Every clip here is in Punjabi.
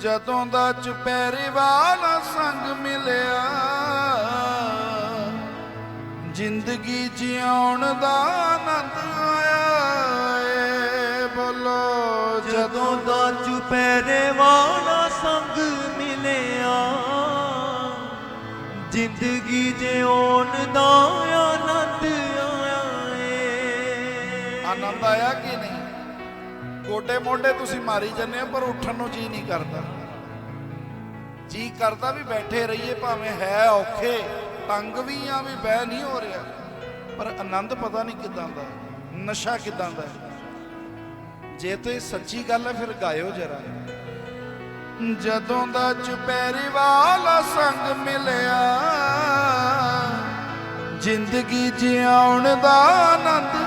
ਜਦੋਂ ਦਾ ਚੁਪਹਿਰੇ ਵਾਲਾ ਸੰਗ ਮਿਲਿਆ, ਜ਼ਿੰਦਗੀ ਜਿਉਣ ਦਾ ਆਨੰਦ ਆਇਆ ਏ। ਬੋਲੋ, ਜਦੋਂ ਦਾ ਚੁਪੈਰੇ ਵਾਲਾ ਸੰਗ ਮਿਲਿਆ, ਜ਼ਿੰਦਗੀ ਜਿਉਣ ਦਾ ਆਨੰਦ ਆਇਆ ਏ। ਆਨੰਦ ਆਇਆ ਕਿ ਨਹੀਂ? ਗੋਡੇ ਮੋਢੇ ਤੁਸੀਂ ਮਾਰੀ ਜੰਨੇ ਪਰ ਉੱਠਣ ਨੂੰ ਜੀ ਨਹੀਂ ਕਰਦਾ। ਜੀ ਕਰਦਾ ਵੀ ਬੈਠੇ ਰਹੀਏ, ਭਾਵੇਂ ਹੈ ਔਖੇ, ਤੰਗ ਵੀ ਆ ਵੀ ਬਹਿ ਨਹੀਂ ਹੋ ਰਿਹਾ। ਪਰ ਆਨੰਦ ਪਤਾ ਨਹੀਂ ਕਿਦਾਂ ਦਾ ਨਸ਼ਾ ਕਿਦਾਂ ਦਾ ਜੇ ਤੇ ਸੱਚੀ ਗੱਲ ਹੈ, ਫਿਰ ਗਾਇਓ ਜਰਾ। ਜਦੋਂ ਦਾ ਚੁਪੈਰੀ ਵਾਲਾ ਸੰਗ ਮਿਲਿਆ, ਜ਼ਿੰਦਗੀ ਜਿਉਣ ਦਾ ਆਨੰਦ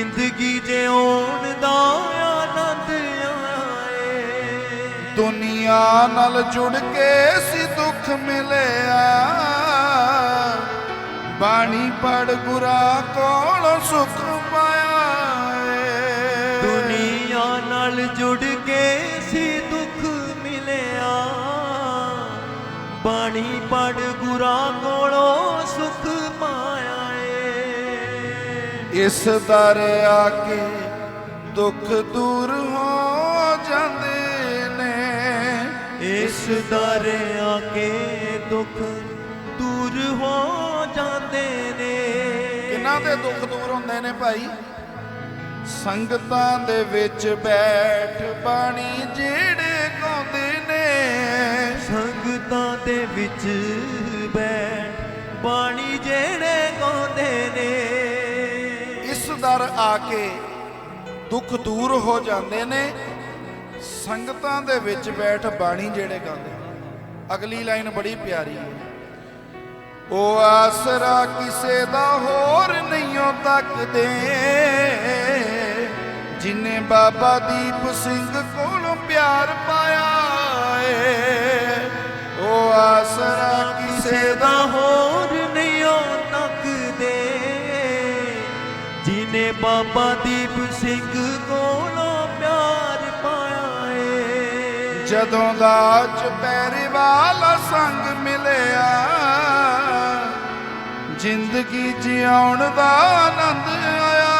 ਜ਼ਿੰਦਗੀ ਜਿਉਣ ਦਾ ਆਨੰਦ ਆਇਆ ਏ ਦੁਨੀਆ ਨਾਲ ਜੁੜ ਕੇ ਸੀ ਦੁੱਖ ਮਿਲਿਆ। ਬਾਣੀ ਪੜ ਗੁਰਾ ਕੋਲੋਂ ਸੁਖ ਪਾਇਆ ਦੁਨੀਆ ਨਾਲ ਜੁੜ ਕੇ ਸੀ ਦੁੱਖ ਮਿਲਿਆ। ਬਾਣੀ ਪੜ ਗੁਰਾਂ ਕੋਲੋਂ ਸੁਖ ਇਸ ਦਰ ਆ ਕੇ ਦੁੱਖ ਦੂਰ ਹੋ ਜਾਂਦੇ ਨੇ, ਇਸ ਦਰ ਆ ਕੇ ਦੁੱਖ ਦੂਰ ਹੋ ਜਾਂਦੇ ਨੇ। ਕਿਹਨਾਂ ਦੇ ਦੁੱਖ ਦੂਰ ਹੁੰਦੇ ਨੇ ਭਾਈ? ਸੰਗਤਾਂ ਦੇ ਵਿੱਚ ਬੈਠ ਬਾਣੀ ਜਿਹੜੇ ਗਾਉਂਦੇ ਨੇ। ਸੰਗਤਾਂ ਦੇ ਵਿੱਚ ਬੈਠ ਬਾਣੀ ਜਿਹੜੇ ਗਾਉਂਦੇ ਨੇ। ਦਰ ਆ ਕੇ ਦੁੱਖ ਦੂਰ ਹੋ ਜਾਂਦੇ ਨੇ, ਸੰਗਤਾਂ ਦੇ ਵਿੱਚ ਬੈਠ ਬਾਣੀ ਜਿਹੜੇ ਗਾਉਂਦੇ ਅਗਲੀ ਲਾਈਨ ਬੜੀ ਪਿਆਰੀ ਹੈ। ਉਹ ਆਸਰਾ ਕਿਸੇ ਦਾ ਹੋਰ ਨਹੀਂਓ ਤੱਕਦੇ। ਜਿਨੇ ਬਾਬਾ ਦੀਪ ਸਿੰਘ ਕੋਲੋਂ ਪਿਆਰ ਪਾਇਆ ਏ, ਉਹ ਆਸਰਾ ਕਿਸੇ ਦਾ ਜਿਨੇ ਬਾਬਾ ਦੀਪ ਸਿੰਘ ਕੋਲੋਂ ਪਿਆਰ ਪਾਇਆ ਏ ਜਦੋਂ ਦਾ ਚੁਪਹਿਰੇ ਵਾਲਾ ਸੰਗ ਮਿਲਿਆ ਜ਼ਿੰਦਗੀ ਜਿਉਣ ਦਾ ਆਨੰਦ ਆਇਆ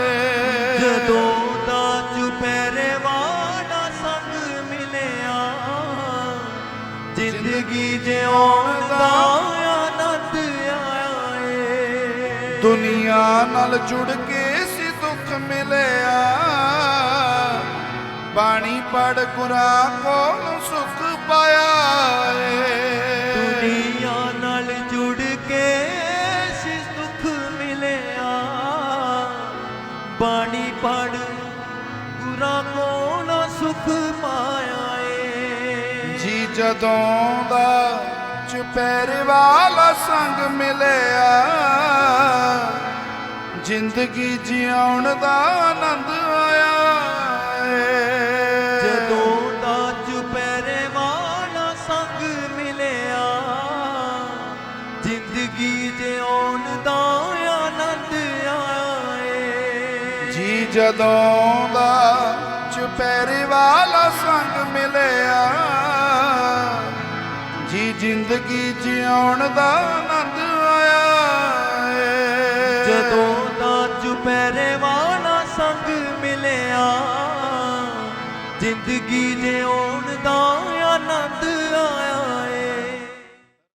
ਏ। ਜਦੋਂ ਦਾ ਚੁਪਹਿਰੇ ਵਾਲਾ ਸੰਗ ਮਿਲਿਆ ਜ਼ਿੰਦਗੀ ਜਿਉਣ ਦਾ ਦੁਨੀਆ ਨਾਲ ਜੁੜ ਕੇ ਸੀ ਦੁੱਖ ਮਿਲਿਆ। ਬਾਣੀ ਪੜ ਗੁਰਾ ਕੋਲ ਸੁਖ ਪਾਇਆ ਏ। ਦੁਨੀਆ ਨਾਲ ਜੁੜ ਕੇ ਸਿਸ ਦੁੱਖ ਮਿਲਿਆ। ਬਾਣੀ ਪੜ ਗੁਰਾਂ ਕੋਲੋਂ ਸੁਖ ਪਾਇਆ ਏ। ਜੀ ਜਦੋਂ ਦਾ ਚੁਪਹਿਰੇ ਵਾਲਾ ਸੰਗ ਮਿਲਿਆ। ਜ਼ਿੰਦਗੀ ਜਿਉਣ ਦਾ ਆਨੰਦ ਆਇਆ। ਜਦੋਂ ਦਾ ਚੁਪਹਿਰੇ ਵਾਲਾ ਸੰਗ ਮਿਲਿਆ ਜ਼ਿੰਦਗੀ ਜਿਉਣ ਦਾ ਆਨੰਦ ਆਇਆ ਏ ਜੀ ਜਦੋਂ ਦਾ ਚੁਪਹਿਰੇ ਵਾਲਾ ਸੰਗ ਮਿਲਿਆ ਜੀ ਜ਼ਿੰਦਗੀ ਜਿਉਣ ਦਾ ਆਨੰਦ ਆਇਆ। ਜਦੋਂ ਅੱਜ ਵਾਲਾ ਸੰਗ ਮਿਲਿਆ। ਜ਼ਿੰਦਗੀ ਦੇ ਆਉਣ ਦਾ ਆਨੰਦ ਆਇਆ ਏ।